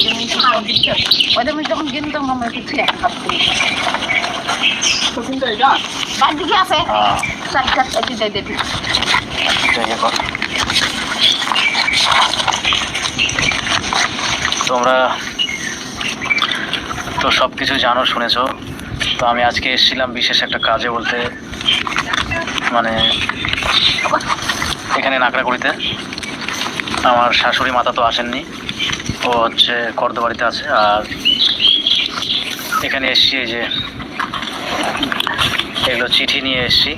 যখন দিকে আছে। তোমরা তো সব কিছু জানো, শুনেছো তো আমি আজকে এসেছিলাম বিশেষ একটা কাজে বলতে মানে এখানে নাকড়াকুড়িতে আমার শাশুড়ি মাতা তো আসেননি। ও হচ্ছে কর্দবাড়িতে আছে। আর এখানে এসছি এই যে এগুলো চিঠি নিয়ে এসছি।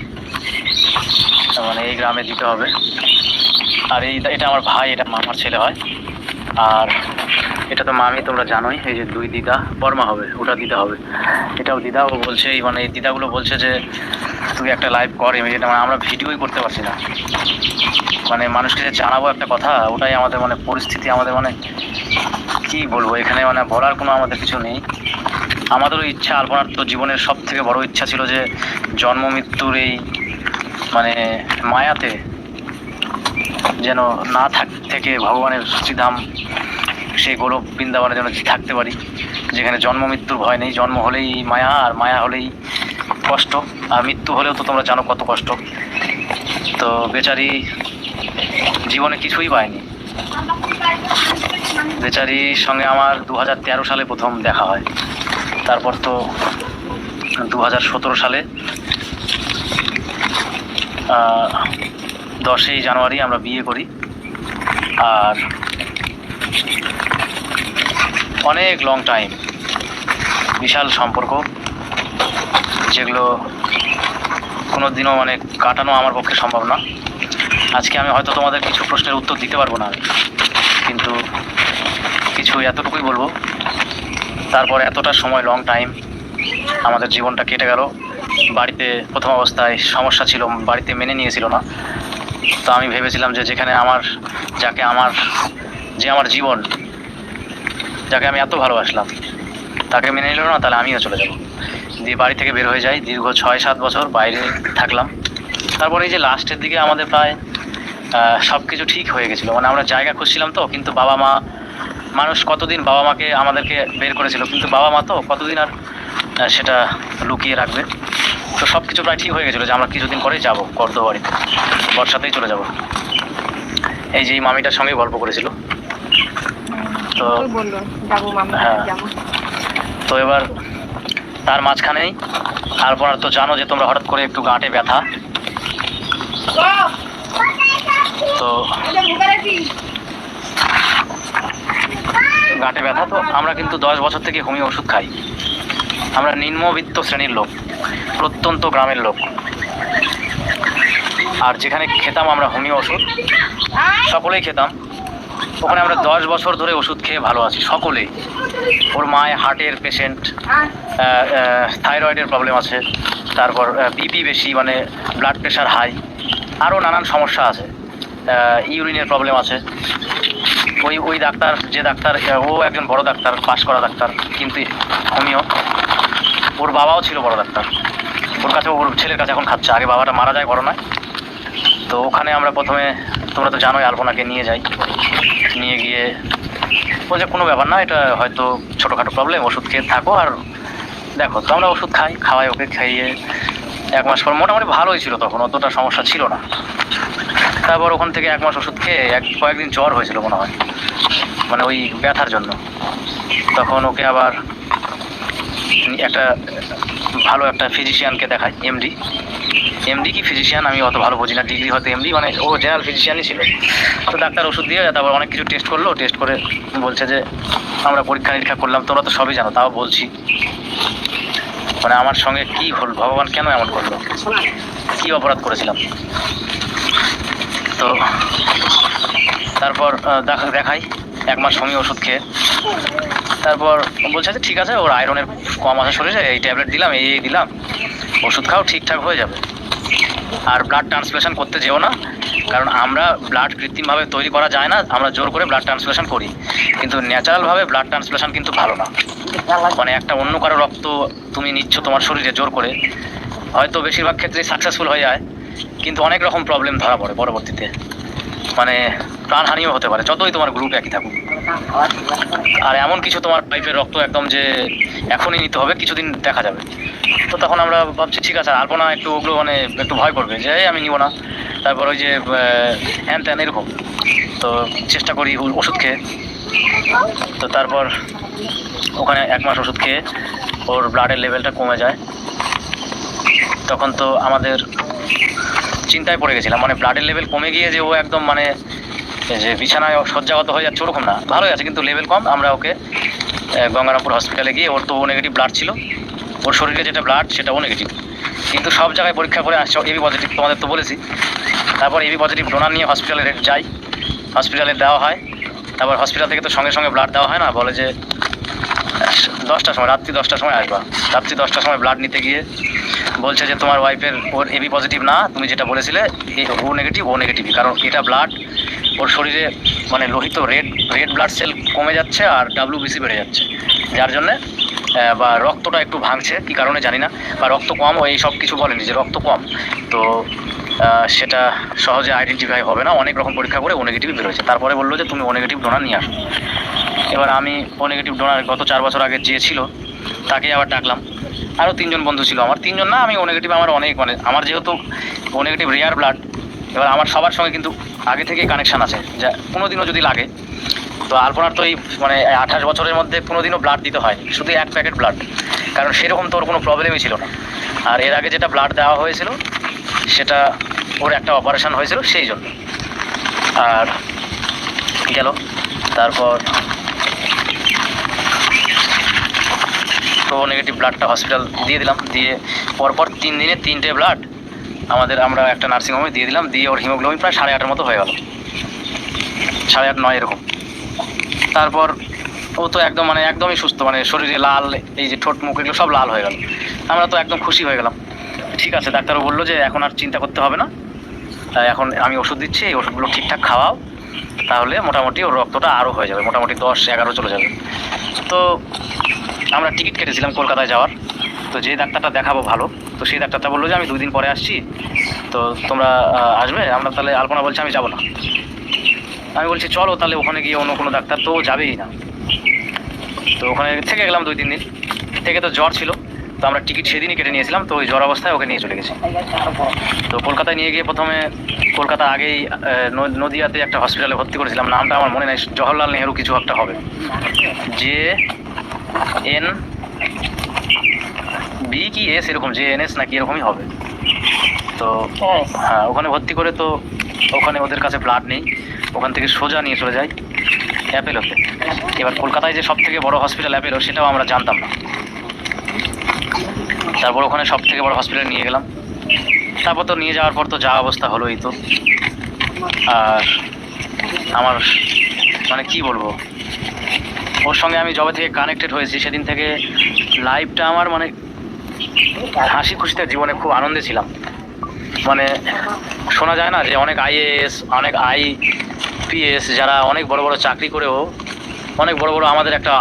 মানে এই গ্রামে দিতে হবে। আর এই এটা আমার ভাই, এটা মামার ছেলে হয়। আর এটা তো মামি, তোমরা জানোই, এই যে দুই দিদা, বর্মা হবে, ওটা দিদা হবে। এটাও দিদা, ও বলছে, এই মানে এই দিদাগুলো বলছে যে, তুই একটা লাইভ কর ইমিডিয়েট মানে আমরা ভিডিওই করতে পারছি না। মানে মানুষকে যে জানাব একটা কথা, ওটাই আমাদের মানে পরিস্থিতি, আমাদের মানে কি বলব, এখানে মানে বলার কোনো আমাদের কিছু নেই। আমাদেরও ইচ্ছা, আলপনার তো জীবনের সব থেকে বড় ইচ্ছা ছিল যে জন্ম মৃত্যুর এই মানে মায়াতে যেন না থাক, থেকে ভগবানের শ্রীধাম, সেই গোলক বৃন্দাবনে যেন থাকতে পারি। যেখানে জন্ম মৃত্যুর ভয় নেই, জন্ম হলেই মায়া, আর মায়া হলেই কষ্ট, আর মৃত্যু হলেও তো তোমরা জানো কত কষ্ট। তো বেচারি জীবনে কিছুই পায়নি বেচারির সঙ্গে আমার দু হাজার তেরো সালে প্রথম দেখা হয়। তারপর তো দু হাজার সতেরো সালে দশই জানুয়ারি আমরা বিয়ে করি। আর অনেক লং টাইম বিশাল সম্পর্ক, যেগুলো কোনো দিনও মানে কাটানো আমার পক্ষে সম্ভব না। আজকে আমি হয়তো তোমাদের কিছু প্রশ্নের উত্তর দিতে পারব না কিন্তু কিছু এতটুকুই বলব। তারপর এতটা সময় লং টাইম আমাদের জীবনটা কেটে গেল। বাড়িতে প্রথম অবস্থায় সমস্যা ছিল, বাড়িতে মেনে নিয়েছিল না। তো আমি ভেবেছিলাম যে যেখানে আমার, যাকে আমার, যে আমার জীবন, যাকে আমি এত ভালোবাসলাম, তাকে মেনে নিল না, তাহলে আমিও চলে যাব। দিয়ে বাড়ি থেকে বের হয়ে যাই, দীর্ঘ ছয় সাত বছর বাইরে থাকলাম। তারপরে এই যে লাস্টের দিকে আমাদের প্রায় সব কিছু ঠিক হয়ে গেছিল। মানে আমরা জায়গা খুঁজছিলাম তো কিন্তু বাবা মা মানুষ কতদিন বাবা মাকে আমাদেরকে বের করেছিল কিন্তু বাবা মা তো কতদিন আর সেটা লুকিয়ে রাখবে। তো সব কিছু প্রায় ঠিক হয়ে গেছিল যে আমরা কিছুদিন পরেই যাব কর্দবাড়িতে বর্ষাতেই চলে যাব। এই যে এই মামিটার সঙ্গে গল্প করেছিল। তো যাব হ্যাঁ। তো এবার তার মাঝখানেই আলপনার তো জানো যে তোমরা হঠাৎ করে একটু গাঁটে ব্যথা। তো গাঁটে ব্যথা তো। আমরা কিন্তু দশ বছর থেকে হোমিও ওষুধ খাই। আমরা নিম্নবিত্ত শ্রেণির লোক, প্রত্যন্ত গ্রামের লোক। আর যেখানে খেতাম আমরা হোমিও ওষুধ। সকলেই খেতাম। ওখানে আমরা দশ বছর ধরে ওষুধ খেয়ে ভালো আছি সকলেই ওর মায় হার্টের পেশেন্ট থাইরয়েডের প্রবলেম আছে। তারপর বিপি বেশি মানে ব্লাড প্রেশার হাই। আরও নানান সমস্যা আছে। ইউরিনের প্রবলেম আছে। ওই ওই ডাক্তার, যে ডাক্তার ও একজন বড় ডাক্তার, পাশ করা ডাক্তার, কিন্তু হোমিও ওর বাবাও ছিল বড় ডাক্তার। ওর কাছে, ওর ছেলের কাছে এখন খাচ্ছে। আগে বাবাটা মারা যায় করোনায়। তো ওখানে আমরা প্রথমে, তোমরা তো জানোই, আলপনাকে নিয়ে যাই। নিয়ে গিয়ে বলছে কোনো ব্যাপার না, এটা হয়তো ছোটোখাটো প্রবলেম ওষুধ খেয়ে থাকো আর দেখো, তো আমরা ওষুধ খাই, খাওয়াই ওকে, খাইয়ে এক মাস পর। মোটামুটি ভালোই ছিল তখন, অতটা সমস্যা ছিল না। তারপর ওখান থেকে এক মাস ওষুধ খেয়ে এক কয়েকদিন জ্বর হয়েছিল মনে হয়। মানে ওই ব্যথার জন্য। তখন ওকে আবার একটা ভালো একটা ফিজিশিয়ানকে দেখাই এমডি এমডি কি ফিজিশিয়ান আমি অত ভালো বুঝি না। ডিগ্রি হয়তো এমডি মানে ও জেনারেল ফিজিশিয়ানই ছিল। তো ডাক্তার ওষুধ দিয়ে তারপর অনেক কিছু টেস্ট করল। টেস্ট করে বলছে যে, আমরা পরীক্ষা নিরীক্ষা করলাম, তোমরা তো সবই জানো, তাও বলছি। মানে আমার সঙ্গে কি হল? ভগবান কেন এমন করল? কি অপরাধ করেছিলাম? তো তারপর দেখা দেখাই। এক মাস হোমিও ওষুধ খেয়ে। তারপর বলছে যে ঠিক আছে, ওর আয়রনের কম আছে শরীরে এই ট্যাবলেট দিলাম, এই এই দিলাম। ওষুধ খাও, ঠিকঠাক হয়ে যাবে। আর ব্লাড ট্রান্সফ্লেশন করতে যেও না, কারণ আমরা ব্লাড কৃত্রিমভাবে তৈরি করা যায় না, আমরা জোর করে ব্লাড ট্রান্সফ্লেশন করি। কিন্তু ন্যাচারালভাবে ব্লাড ট্রান্সফ্লেশন কিন্তু ভালো না। মানে একটা অন্য কারও রক্ত তুমি নিচ্ছ তোমার শরীরে জোর করে, হয়তো বেশিরভাগ ক্ষেত্রে সাকসেসফুল হয়ে যায়। কিন্তু অনেক রকম প্রবলেম ধরা পড়ে পরবর্তীতে। মানে প্রাণহানিও হতে পারে যতই তোমার গ্রুপ একই থাকুক। আর এমন কিছু তোমার পাইপের রক্ত একদম যে এখনই নিতে হবে কিছুদিন দেখা যাবে। তো তখন আমরা ভাবছি ঠিক আছে আলপনা একটু ওগুলো মানে একটু ভয় করবে যে "এই, আমি নিব না। তারপর ওই যে হ্যান ত্যান এরকম। তো চেষ্টা করি ওষুধ খেয়ে। তো তারপর ওখানে এক মাস ওষুধ খেয়ে ওর ব্লাডের লেভেলটা কমে যায়। তখন তো আমাদের চিন্তায় পড়ে গেছিলাম মানে ব্লাডের লেভেল কমে গিয়ে যে ও একদম মানে যে বিছানায় শয্যাগত হয়ে যাচ্ছে ওরকম না। ভালোই আছে, কিন্তু লেভেল কম। আমরা ওকে গঙ্গারামপুর হসপিটালে গিয়ে ওর তো ও নেগেটিভ ব্লাড ছিল। ওর শরীরে যেটা ব্লাড সেটাও নেগেটিভ কিন্তু সব জায়গায় পরীক্ষা করে আসছে এবি পজিটিভ তোমাদের তো বলেছি। তারপর এবি পজিটিভ ডোনার নিয়ে হসপিটালে যাই। হসপিটালে দেওয়া হয়। তারপর হসপিটাল থেকে তো সঙ্গে সঙ্গে ব্লাড দেওয়া হয় না, বলে যে দশটার সময়, রাত্রি দশটার সময় আসবা। রাত্রি দশটার সময় ব্লাড নিতে গিয়ে বলছে যে তোমার ওয়াইফের ওর এবি পজিটিভ না, তুমি যেটা বলেছিলে ও নেগেটিভ ও নেগেটিভ কারণ এটা ব্লাড ওর শরীরে মানে লোহিত রেড রেড ব্লাড সেল কমে যাচ্ছে আর ডাব্লিউবিসি বেড়ে যাচ্ছে। যার জন্যে বা রক্তটা একটু ভাঙছে, কি কারণে জানি না, বা রক্ত কম এই সব কিছু বলেনি যে রক্ত কম। তো সেটা সহজে আইডেন্টিফাই হবে না। অনেক রকম পরীক্ষা করে ও নেগেটিভ বেরোচ্ছে তারপরে বলল যে, তুমি ও নেগেটিভ ডোনার নিয়ে আসো। এবার আমি ও নেগেটিভ ডোনার গত চার বছর আগে যে ছিল তাকে আবার ডাকলাম। আরও তিনজন বন্ধু ছিল। আমার তিনজন না, আমি ও নেগেটিভ আমার অনেক মানে আমার যেহেতু ও নেগেটিভ রেয়ার ব্লাড এবার আমার সবার সঙ্গে কিন্তু আগে থেকে কানেকশান আছে। যা কোনো দিনও যদি লাগে, তো আলপনার তো এই মানে আঠাশ বছরের মধ্যে কোনো দিনও ব্লাড দিতে হয় শুধু এক প্যাকেট ব্লাড কারণ সেরকম তো ওর কোনো প্রবলেমই ছিল না। আর এর আগে যেটা ব্লাড দেওয়া হয়েছিল, সেটা ওর একটা অপারেশন হয়েছিল, সেই জন্য। আর গেল? তারপর তো নেগেটিভ ব্লাডটা হসপিটাল দিয়ে দিলাম। দিয়ে পরপর তিন দিনে তিনটে ব্লাড আমাদের আমরা একটা নার্সিংহোমে দিয়ে দিলাম। দিয়ে ওর হিমোগ্লোবিন প্রায় সাড়ে আটের মতো হয়ে গেল। সাড়ে আট নয় এরকম। তারপর ও তো একদম মানে একদমই সুস্থ মানে শরীরে লাল এই যে ঠোঁট মুখ এগুলো সব লাল হয়ে গেল। আমরা তো একদম খুশি হয়ে গেলাম। ঠিক আছে ডাক্তারও বলল যে এখন আর চিন্তা করতে হবে না। আহ, এখন আমি ওষুধ দিচ্ছি এই ওষুধগুলো ঠিকঠাক খাওয়াও। তাহলে মোটামুটি ওর রক্তটা আরও হয়ে যাবে মোটামুটি দশ এগারো চলে যাবে। তো আমরা টিকিট কেটেছিলাম কলকাতায় যাওয়ার। তো যে ডাক্তারটা দেখাবো ভালো। তো সেই ডাক্তারটা বলল যে, আমি দুই দিন পরে আসছি। তো তোমরা আসবে? আমরা তাহলে আলপনা বলছে, আমি যাব না। আমি বলছি, চলো তাহলে ওখানে গিয়ে অন্য কোনো ডাক্তার তো যাবেই না। তো ওখানে থেকে গেলাম দুই তিন দিন। থেকে তো জ্বর ছিল। তো আমরা টিকিট সেদিনই কেটে নিয়েছিলাম। তো ওই জ্বর অবস্থায় ওকে নিয়ে চলে গেছি। তো কলকাতায় নিয়ে গিয়ে প্রথমে কলকাতা আগেই নদিয়াতে একটা হসপিটালে ভর্তি করেছিলাম। নামটা আমার মনে নাই। জওহরলাল নেহরু কিছু একটা হবে। যে এন বি কি এস এরকম যে এন এস নাকি এরকমই হবে। তো হ্যাঁ ওখানে ভর্তি করে তো ওখানে ওদের কাছে ব্লাড নেই। ওখান থেকে সোজা নিয়ে চলে যায় অ্যাপেলোতে এবার কলকাতায় যে সব থেকে বড় হসপিটাল অ্যাপেলো সেটাও আমরা জানতাম না। তারপর ওখানে সব থেকে বড় হসপিটালে নিয়ে গেলাম। তারপর তো নিয়ে যাওয়ার পর তো যা অবস্থা হলোই তো। আর আমার মানে কি বলব? ওর সঙ্গে আমি জবে থেকে কানেক্টেড হয়েছি। সেদিন থেকে লাইফটা আমার মানে হাসি খুশিতে জীবনে খুব আনন্দে ছিলাম। মানে শোনা যায় না যে অনেক আইএএস অনেক আই আইপিএস যারা অনেক বড় বড় চাকরি করেও, অনেক বড় বড় আমাদের একটা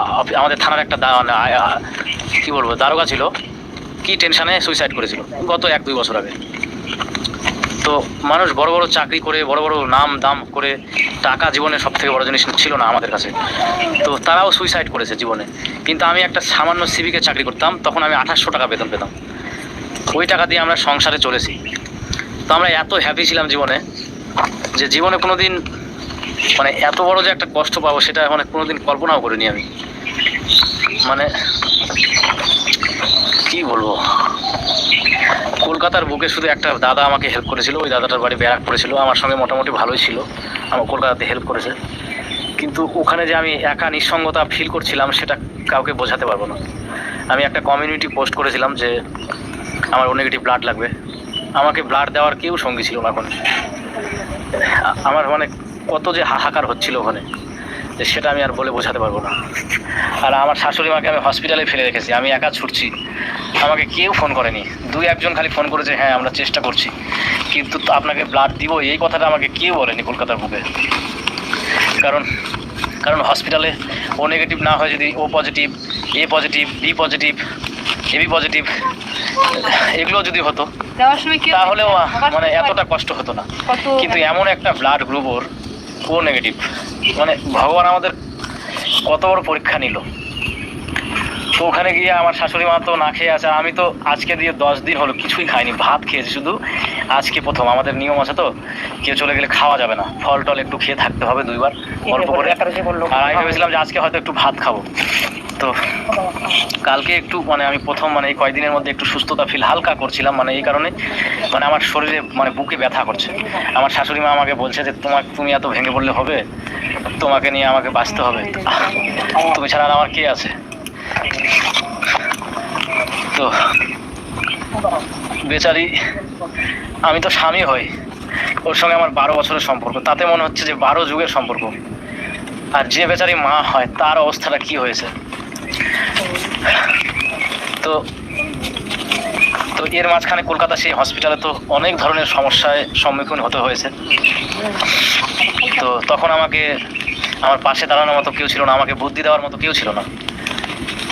আমাদের থানার একটা মানে কি বলব, দারোগা ছিল। কি টেনশনে সুইসাইড করেছিল? গত এক দুই বছর আগে। তো মানুষ বড় বড় চাকরি করে, বড় বড় নাম দাম করে, টাকা জীবনে সব থেকে বড় জিনিস ছিল না আমাদের কাছে। তো তারাও সুইসাইড করেছে জীবনে। কিন্তু আমি একটা সামান্য সিভিকে চাকরি করতাম, তখন আমি আঠাশশো টাকা বেতন পেতাম। ওই টাকা দিয়ে আমরা সংসারে চলেছি। তো আমরা এত হ্যাপি ছিলাম জীবনে যে জীবনে কোনো দিন মানে এত বড় যে একটা কষ্ট পাবো, সেটা মানে কোনো দিন কল্পনাও করিনি আমি। মানে কি বলব? কলকাতার বুকে শুধু একটা দাদা আমাকে হেল্প করেছিল, ওই দাদাটার বাড়ি ব্যারাক করেছিল আমার সঙ্গে মোটামুটি ভালোই ছিল, আমার কলকাতাতে হেল্প করেছে। কিন্তু ওখানে যে আমি একা নিঃসঙ্গতা ফিল করছিলাম, সেটা কাউকে বোঝাতে পারব না। আমি একটা কমিউনিটি পোস্ট করেছিলাম যে, আমার ও নেগেটিভ ব্লাড লাগবে। আমাকে ব্লাড দেওয়ার কেউ সঙ্গী ছিল না ওখানে আ- আমার মানে কত যে হাহাকার হচ্ছিল ওখানে। যে সেটা আমি আর বলে বোঝাতে পারব না। আর আমার শাশুড়ি মাকে আমি হসপিটালে ফেলে রেখেছি আমি একা ছুটছি। আমাকে কেউ ফোন করেনি। দুই একজন খালি ফোন করেছে হ্যাঁ আমরা চেষ্টা করছি। কিন্তু আপনাকে ব্লাড দিব এই কথাটা আমাকে কেউ বলেনি কলকাতার বুকে? কারণ কারণ হসপিটালে ও নেগেটিভ না হয় যদি O positive A positive B positive AB positive এগুলো যদি হতো তাহলেও মানে এতটা কষ্ট হতো না। কিন্তু এমন একটা ব্লাড গ্রুপ ওর ও নেগেটিভ মানে ভগবান আমাদের কত বড় পরীক্ষা নিল। তো ওখানে গিয়ে আমার শাশুড়ি মা তো না খেয়ে আছে আর আমি তো আজকে দিয়ে দশ দিন হলো কিছুই খাইনি ভাত খেয়েছি শুধু। আজকে প্রথম আমাদের নিয়ম আছে তো কেউ চলে গেলে খাওয়া যাবে না। ফল টল একটু খেয়ে থাকতে হবে দুইবার অল্প করে। আর আমি ভেবেছিলাম যে আজকে হয়তো একটু ভাত খাব। তো কালকে একটু মানে আমি প্রথম মানে এই কয়েকদিনের মধ্যে একটু সুস্থতা ফিল হালকা করছিলাম মানে এই কারণে মানে আমার শরীরে মানে বুকে ব্যথা করছে। আমার শাশুড়ি মা আমাকে বলছে যে তোমার তুমি এত ভেঙে পড়লে হবে তোমাকে নিয়ে আমাকে বাঁচতে হবে। তুমি ছাড়া আর আমার কে আছে? তো, বেচারি, আমি তো স্বামী হই। ওর সঙ্গে আমার বারো বছরের সম্পর্ক। তাতে মনে হচ্ছে যে বারো যুগের সম্পর্ক। আর যে বেচারি মা হয়, তার অবস্থাটা কি হয়েছে? তো তো এর মাঝখানে কলকাতা সেই হসপিটালে তো অনেক ধরনের সমস্যায় সম্মুখীন হতে হয়েছে। তো তখন আমাকে, আমার পাশে দাঁড়ানোর মতো কেউ ছিল না, আমাকে বুদ্ধি দেওয়ার মতো কেউ ছিল না।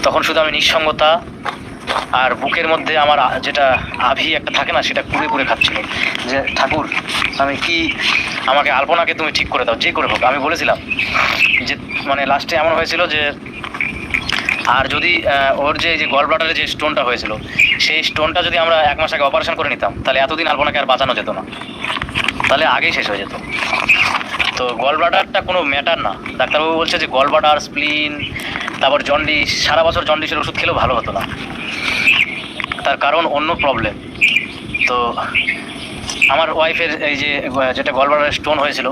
তখন শুধু আমি নিঃসঙ্গতা আর বুকের মধ্যে আমার যেটা আভি একটা থাকে না, সেটা কুড়ে কুড়ে খাচ্ছিল। যে, ঠাকুর, আমি কি আমাকে আলপনাকে তুমি ঠিক করে দাও? যে করে হোক। আমি বলেছিলাম যে মানে লাস্টে এমন হয়েছিল যে, আর যদি ওর যে যে গল ব্লাডারে যে স্টোনটা হয়েছিল, সেই স্টোনটা যদি আমরা এক মাস আগে অপারেশন করে নিতাম, তাহলে এতদিন আলপনাকে আর বাঁচানো যেত না। তাহলে আগেই শেষ হয়ে যেত। তো গল ব্লাডারটা কোনো ম্যাটার না। ডাক্তারবাবু বলছে যে গল ব্লাডার স্প্লিন তারপর জন্ডিস সারা বছর জন্ডিসের ওষুধ খেলেও ভালো হতো না। তার কারণ অন্য প্রবলেম তো আমার ওয়াইফের এই যে যেটা গলবার স্টোন হয়েছিল,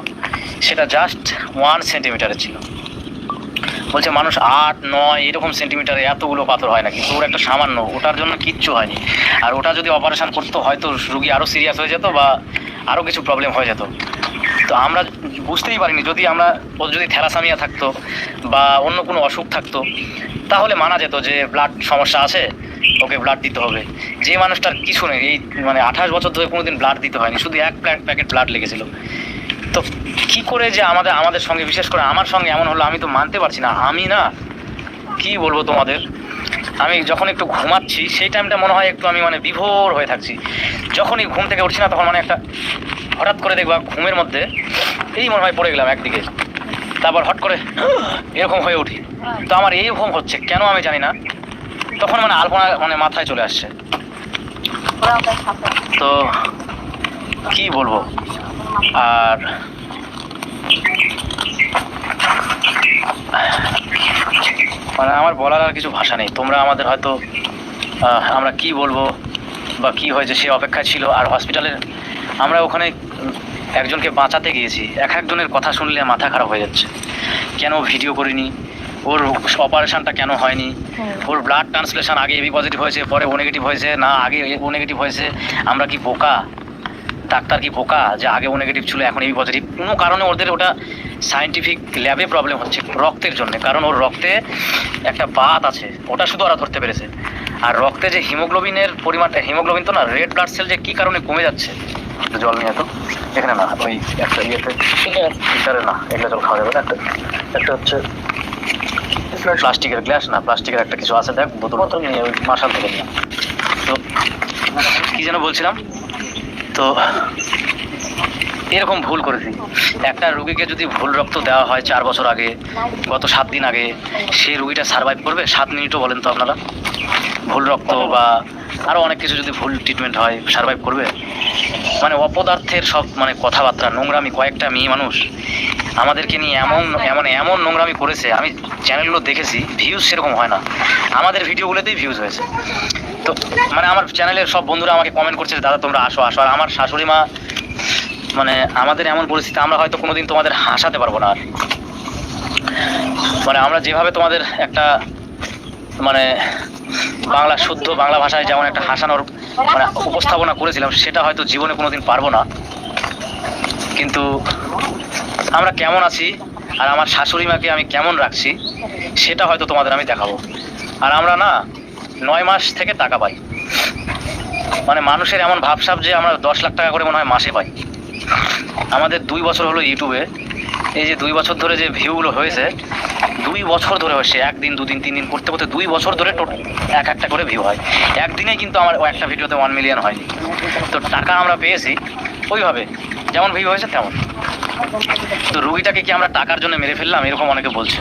সেটা জাস্ট ওয়ান সেন্টিমিটারের ছিল। বলছে মানুষ আট, নয়, এরকম সেন্টিমিটারে এতগুলো পাথর হয় না কিন্তু ওর একটা সামান্য, ওটার জন্য কিচ্ছু হয়নি। আর ওটা যদি অপারেশন করতো, হয়তো রুগী আরও সিরিয়াস হয়ে যেত বা আরও কিছু প্রবলেম হয়ে যেত। তো আমরা বুঝতেই পারিনি, যদি আমরা ওর যদি থ্যালাসামিয়া থাকতো বা অন্য কোনো অসুখ থাকতো, তাহলে মানা যেত যে ব্লাড সমস্যা আছে, ওকে ব্লাড দিতে হবে। যে মানুষটার কিছু নেই, এই মানে আঠাশ বছর ধরে কোনোদিন ব্লাড দিতে হয়নি, শুধু এক প্যাকেট ব্লাড লেগেছিল। তো কি করে যে আমাদের আমাদের সঙ্গে, বিশেষ করে আমার সঙ্গে এমন হলো আমি তো মানতে পারছি না। আমি না, কি বলব তোমাদের? আমি যখন একটু ঘুমাচ্ছি, সেই টাইমটা মনে হয় একটু আমি মানে বিভোর হয়ে থাকছি। যখনই ঘুম থেকে উঠছি না, তখন মানে একটা হঠাৎ করে দেখবা ঘুমের মধ্যে এই মনে হয় পড়ে গেলাম একদিকে। তারপর হট করে এরকম হয়ে উঠি। তো আমার এই ঘুম হচ্ছে, কেন আমি জানি না। তখন মানে আলপনা মানে মাথায় চলে আসছে। তো কি বলব? আর মানে আমার বলার আর কিছু ভাষা নেই। তোমরা আমাদের হয়তো আমরা কি বলব বা কি হয়েছে সে অপেক্ষা ছিল। আর হসপিটালের আমরা ওখানে একজনকে বাঁচাতে গিয়েছি। এক একজনের কথা শুনলে মাথা খারাপ হয়ে যাচ্ছে। কেন ভিডিও করিনি? ওর অপারেশনটা কেন হয়নি? ওর ব্লাড ট্রান্সলেশন আগে এবি পজিটিভ হয়েছে পরে ও নেগেটিভ হয়েছে না আগে ও নেগেটিভ হয়েছে আমরা কি বোকা? ডাক্তার কি বোকা যে আগে ও নেগেটিভ ছিল এখন এবি পজিটিভ কোনো কারণে ওদের ওটা সায়েন্টিফিক ল্যাবে প্রবলেম হচ্ছে রক্তের জন্য। কারণ ওর রক্তে একটা বাত আছে ওটা শুধু ওরা ধরতে পেরেছে। আর রক্তে যে হিমোগ্লোবিনের পরিমাণটা হিমোগ্লোবিন তো না রেড ব্লাড সেল যে কী কারণে কমে যাচ্ছে? জল নিয়ে তো এখানে না ওই একটা ইয়েতে। ফিল্টারে না এগুলো জল খাওয়া যাবে না একটা একটা হচ্ছে প্লাস্টিকের গ্লাস না প্লাস্টিকের একটা কিছু আছে দেখ বোতল। বোতল নিয়ে ওই মার্শাল থেকে নিয়ে তো কি যেন বলছিলাম? তো এরকম ভুল করেছি। একটা রুগীকে যদি ভুল রক্ত দেওয়া হয় চার বছর আগে, গত সাত দিন আগে, সেই রুগীটা সার্ভাইভ করবে? সাত মিনিটও বলেন তো আপনারা? ভুল রক্ত বা আরও অনেক কিছু যদি ভুল ট্রিটমেন্ট হয় সার্ভাইভ করবে? মানে অপদার্থের সব মানে কথাবার্তা, নোংরামি, কয়েকটা মেয়ে মানুষ আমাদেরকে নিয়ে এমন এমন এমন নোংরামি করেছে, আমি চ্যানেলগুলো দেখেছি ভিউজ সেরকম হয় না। আমাদের ভিডিওগুলোতেই ভিউজ হয়েছে। তো মানে আমার চ্যানেলের সব বন্ধুরা আমাকে কমেন্ট করছে দাদা, তোমরা আসো আসো। আর আমার শাশুড়ি মা মানে আমাদের এমন পরিস্থিতি আমরা হয়তো কোনোদিন তোমাদের হাসাতে পারব না। আর মানে আমরা যেভাবে তোমাদের একটা মানে বাংলা শুদ্ধ বাংলা ভাষায় যেমন একটা হাসানোর মানে উপস্থাপনা করেছিলাম, সেটা হয়তো জীবনে কোনোদিন পারব না। কিন্তু আমরা কেমন আছি, আর আমার শাশুড়ি মাকে আমি কেমন রাখছি, সেটা হয়তো তোমাদের আমি দেখাবো। আর আমরা না নয় মাস থেকে টাকা পাই। মানে মানুষের এমন ভাবসাব যে আমরা দশ লাখ টাকা করে মনে হয় মাসে পাই। আমাদের দুই বছর হলো ইউটিউবে এই যে দুই বছর ধরে যে ভিউগুলো হয়েছে, দুই বছর ধরে হয়েছে একদিন, দুদিন, তিন দিন করতে করতে দুই বছর ধরে এক একটা করে ভিউ হয়। একদিনে কিন্তু আমার একটা ভিডিওতে ওয়ান মিলিয়ন হয়নি। তো টাকা আমরা পেয়েছি, ওইভাবে। যেমন ভিউ হয়েছে তেমন। তো রুগীটাকে কি আমরা টাকার জন্য মেরে ফেললাম? এরকম অনেকে বলছে।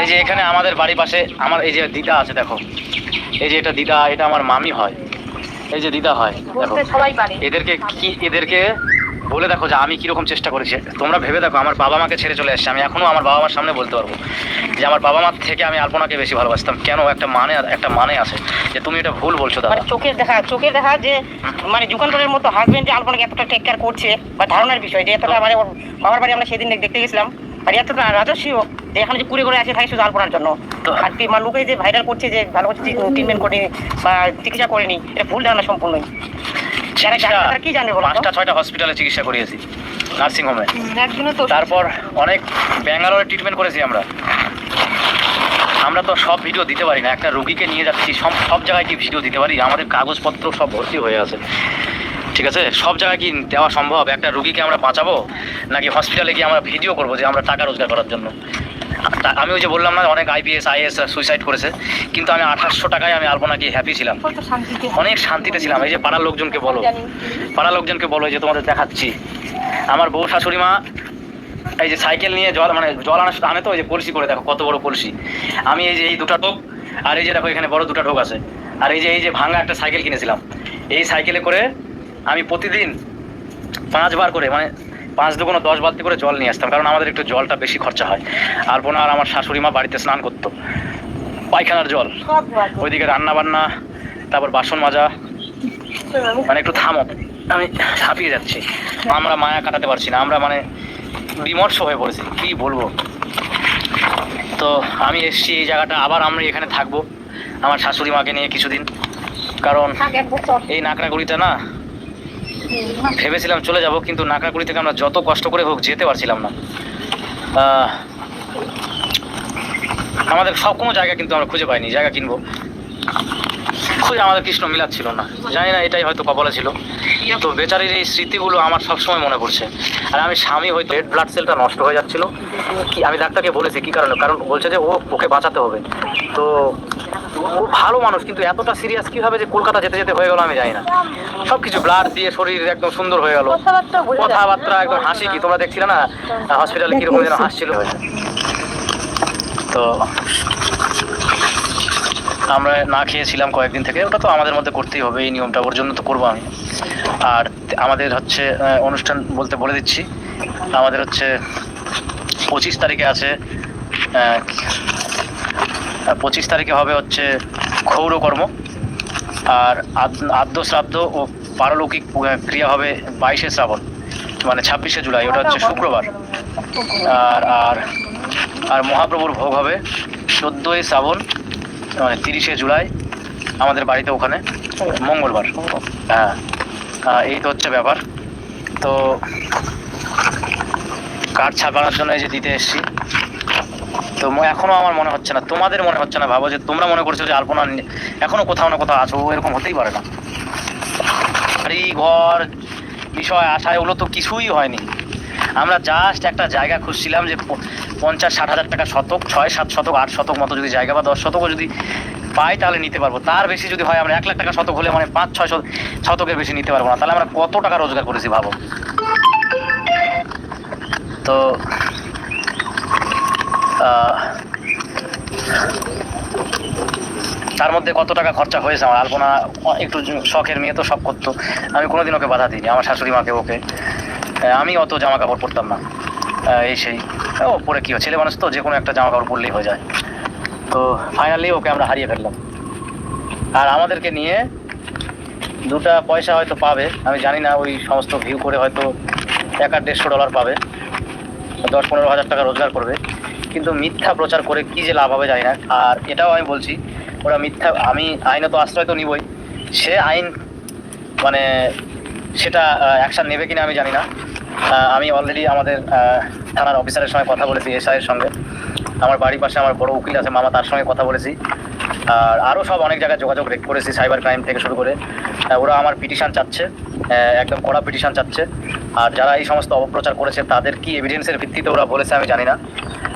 এই যে এখানে আমাদের বাড়ির পাশে আমার এই যে দিদা আছে দেখো। এই যে এটা দিদা এটা আমার মামি হয়। এই যে দিদা হয় দেখো। এদেরকে কি এদেরকে বলে দেখো যে আমি কীরকম চেষ্টা করেছি। তোমরা ভেবে দেখো আমার বাবা মাকে ছেড়ে চলে এসেছি। আমি এখনও আমার বাবা মার সামনে বলতে পারব যে আমার বাবা মার থেকে আমি আলপনাকে বেশি ভালোবাসতাম। কেন? একটা মানে একটা মানে আছে যে তুমি এটা ভুল বলছো দাদা। মানে চোখের দেখা চোখের দেখা যে মানে যুগান্তরের মতো হাজবেন্ড যে আলপনাকে এতটা টেক কেয়ার করছে বা ধারণার বিষয় যে এতটা মানে বাবার বাড়ি আমরা সেদিন দেখতে গেছিলাম। আর এতটা রাজস্বীয় যে এখানে যে কুড়ে করে আসে থাকে শুধু আলপনার জন্য। আর কি মানে লোকে যে ভাইরাল করছে যে ভালো করে ট্রিটমেন্ট করে বা চিকিৎসা করেনি এটা ভুল ধারণা সম্পূর্ণই। কি বলো পাঁচটা ছয়টা হসপিটালে চিকিৎসা করিয়েছি নার্সিং হোমে একজনে তো তারপর অনেক ব্যাঙ্গালোরে ট্রিটমেন্ট করেছি আমরা। আমরা তো সব ভিডিও দিতে পারি না একটা রুগীকে নিয়ে যাচ্ছি সব সব জায়গায় কি ভিডিও দিতে পারি? আমাদের কাগজপত্র সব ভর্তি হয়ে আছে। ঠিক আছে? সব জায়গায় কি দেওয়া সম্ভব? একটা রুগীকে আমরা বাঁচাবো? নাকি হসপিটালে গিয়ে আমরা ভিডিও করব যে আমরা টাকা রোজগার করার জন্য? আমি ওই যে বললাম না অনেক আইপিএস আইএস সুইসাইড করেছে কিন্তু আমি আঠাশশো টাকায় আমি আলপনা কি হ্যাপি ছিলাম? অনেক শান্তিতে ছিলাম। এই যে পাড়ার লোকজনকে বলো পাড়ার লোকজনকে বলো এই যে তোমাদের দেখাচ্ছি। আমার বউ শাশুড়ি মা এই যে সাইকেল নিয়ে জল মানে জল আনা আনে তো ওই যে কলসি করে দেখো কত বড় কলসি। আমি এই যে এই দুটা ঢোক আর এই যে দেখো এখানে বড় দুটা ঢোক আছে। আর এই যে এই যে ভাঙা একটা সাইকেল কিনেছিলাম। এই সাইকেলে করে আমি প্রতিদিন পাঁচবার করে মানে পাঁচ দুগুণ দশ বালতি করে জল নিয়ে আসতাম কারণ আমাদের একটু জলটা বেশি খরচা হয়। আর বোনা আর আমার শাশুড়ি মা বাড়িতে স্নান করতো পায়খানার জল। ওইদিকে রান্না বান্না তারপর বাসন মাজা মানে একটু থামো আমি ছাপিয়ে যাচ্ছি। আমরা মায়া কাটাতে পারছি না আমরা মানে বিমর্ষ হয়ে পড়েছি কি বলব? তো আমি এসছি এই জায়গাটা আবার আমরা এখানে থাকব আমার শাশুড়ি মাকে নিয়ে কিছুদিন। কারণ এই নাকড়াগুড়িটা না ভেবেছিলাম চলে যাব, কিন্তু নাকড়াগুড়ি থেকে আমরা যত কষ্ট করে হোক যেতে পারছিলাম না। আমাদের সব কোনো জায়গা কিন্তু আমরা খুঁজে পাইনি, জায়গা কিনবো। খুঁজে আমাদের কৃষ্ণ মিলাচ্ছিল না। জানি না এটাই হয়তো কপালে ছিল তো বেচারির এই স্মৃতিগুলো আমার সবসময় মনে পড়ছে। আর আমি স্বামী হয়তো রেড ব্লাড সেলটা নষ্ট হয়ে যাচ্ছিল। আমি ডাক্তারকে বলেছি কি কারণে? কারণ বলছে যে ও ওকে বাঁচাতে হবে। তো ও ভালো মানুষ, কিন্তু এতটা সিরিয়াস কীভাবে যে কলকাতা যেতে যেতে হয়ে গেল আমি জানি না। সব কিছু ব্লাড দিয়ে শরীর একদম সুন্দর হয়ে গেল। কথাবার্তা একদম হাসি কি, তোমরা দেখছিলে না? হসপিটালে কীরকম যেন হাসছিল। তো আমরা না খেয়েছিলাম কয়েকদিন থেকে, ওটা তো আমাদের মধ্যে করতেই হবে, এই নিয়মটা, ওর জন্য তো করব আমি। আর আমাদের হচ্ছে অনুষ্ঠান বলতে বলে দিচ্ছি, আমাদের হচ্ছে পঁচিশ তারিখে আছে পঁচিশ তারিখে হবে হচ্ছে ক্ষৌরকর্ম। আর আদ্য শ্রাদ্ধ ও পারলৌকিক ক্রিয়া হবে বাইশে শ্রাবণ মানে ছাব্বিশে জুলাই, ওটা হচ্ছে শুক্রবার। আর আর আর মহাপ্রভুর ভোগ হবে চোদ্দোই শ্রাবণ মানে তিরিশে জুলাই, আমাদের বাড়িতে ওখানে, মঙ্গলবার। হ্যাঁ এই তো হচ্ছে ব্যাপার। তো কার্ড ছাপানোর জন্য এই যে দিতে এসেছি। তো এখনও আমার মনে হচ্ছে না। তোমাদের মনে হচ্ছে না, ভাবো যে তোমরা মনে করছ যে আলপনা এখনও কোথাও না কোথাও আছো, এরকম হতেই পারে না। বাড়ি, ঘর, বিষয়, আশা, এগুলো তো কিছুই হয়নি। আমরা জাস্ট একটা জায়গা খুঁজছিলাম যে পঞ্চাশ, ষাট হাজার টাকা শতক, ছয়, সাত শতক, আট শতক মতো যদি জায়গা বা দশ শতকও যদি পাই তাহলে নিতে পারব। তার বেশি যদি হয়, আমরা এক লাখ টাকা শতক হলে মানে পাঁচ, ছয় শত- শতকের বেশি নিতে পারব না। তাহলে আমরা কত টাকা রোজগার করেছি ভাবো? তো তার মধ্যে কত টাকা খরচা হয়েছে আমার আলপনা? একটু শখের মেয়ে তো সব করতো। আমি কোনোদিন ওকে বাধা দিইনি, আমার শাশুড়ি মাকে ওকে। আমি অত জামা কাপড় পরতাম না। এই সেই। ও, পরে কি ছেলে মানুষ তো যে কোনো একটা জামা কাপড় পরলেই হয়ে যায়। তো ফাইনালি ওকে আমরা হারিয়ে ফেললাম। আর আমাদেরকে নিয়ে দুটা পয়সা হয়তো পাবে। আমি জানি না, ওই সমস্ত ভিউ করে হয়তো এক আর দেড়শো ডলার পাবে। দশ পনেরো হাজার টাকা রোজগার করবে। কিন্তু মিথ্যা প্রচার করে কি যে লাভ হবে জানি না। আর এটাও আমি বলছি, ওরা মিথ্যা, আমি আইনত আশ্রয় তো নিবই। সে আইন মানে সেটা অ্যাকশন নেবে কিনা আমি জানি না। আমি অলরেডি আমাদের থানার অফিসারের সঙ্গে কথা বলেছি এসআইয়ের সঙ্গে। আমার বাড়ির পাশে আমার বড় উকিল আছে, মামা তার সঙ্গে কথা বলেছি। আর আরও সব অনেক জায়গায় যোগাযোগ করেছি সাইবার ক্রাইম থেকে শুরু করে। ওরা আমার পিটিশন চাচ্ছে। একদম কড়া পিটিশন চাচ্ছে। আর যারা এই সমস্ত অপপ্রচার করেছে, তাদের কি এভিডেন্সের ভিত্তিতে ওরা বলেছে আমি জানি না।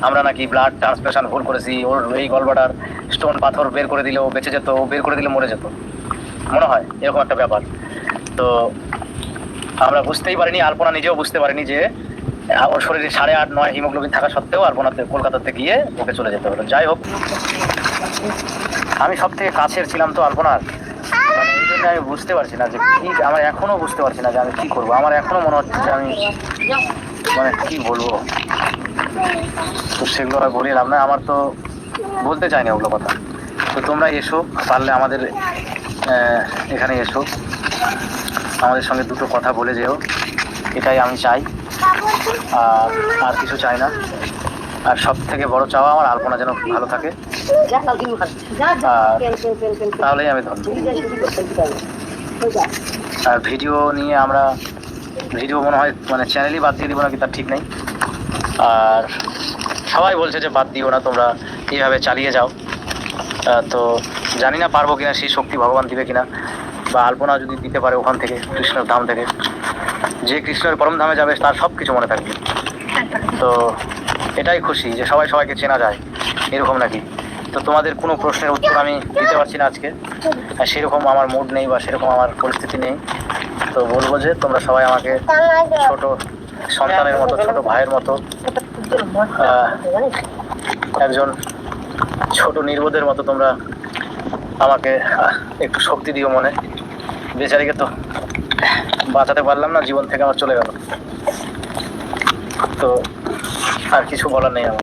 আমরা নাকি ব্লাড ট্রান্সফিউশন ভুল করেছি, ওর এই গলবাটার স্টোন পাথর বের করে দিলে ও বেঁচে যেত, ও বের করে দিলে মরে যেত। মনে হয়, এরকম একটা ব্যাপার। তো আমরা বুঝতেই পারিনি, আলপনা নিজেও বুঝতে পারিনি যে ওর শরীরে সাড়ে আট, নয় হিমোগ্লোবিন থাকা সত্ত্বেও আলপনাতে কলকাতাতে গিয়ে ওকে চলে যেতে হলো। যাই হোক, আমি সব থেকে কাছের ছিলাম তো আলপনার। মানে আমি বুঝতে পারছি না যে কি আমার এখনও বুঝতে পারছি না যে আমি কি করব। আমার এখনও মনে হচ্ছে যে আমি মানে কি বলব। তো সেগুলো আর বলে না আমার তো বলতে চাই না ওগুলো কথা। তো তোমরা এসো, পারলে আমাদের এখানে এসো। আমাদের সঙ্গে দুটো কথা বলে যেও। এটাই আমি চাই। আর আর কিছু চাই না। আর সব থেকে বড় চাওয়া আমার আলপনা যেন ভালো থাকে। তাহলেই আমি ধন্য আর ভিডিও নিয়ে আমরা ভিডিও মনে হয় মানে চ্যানেলই বাদ দিয়ে দিব নাকি তার ঠিক নেই আর সবাই বলছে যে বাদ দিও না তোমরা এইভাবে চালিয়ে যাও তো জানি না পারব কিনা সেই শক্তি ভগবান দিবে কিনা বা আলপনা যদি দিতে পারে ওখান থেকে কৃষ্ণের ধাম থেকে যে কৃষ্ণের পরম ধামে যাবে তার সব কিছু মনে থাকবে তো এটাই খুশি যে সবাই সবাইকে চেনা যায় এরকম নাকি তো তোমাদের কোনো প্রশ্নের উত্তর আমি দিতে পারছি না আজকে। সেরকম আমার মুড নেই বা সেরকম আমার পরিস্থিতি নেই। তো বলব যে তোমরা সবাই আমাকে ছোট সন্তানের মতো, ছোট ভাইয়ের মতো একজন ছোট নির্বোধের মতো তোমরা আমাকে একটু শক্তি দিও মনে। বেচারিকে তো বাঁচাতে পারলাম না, জীবন থেকে আমার চলে গেল। তো আর কিছু বলার নেই আমার।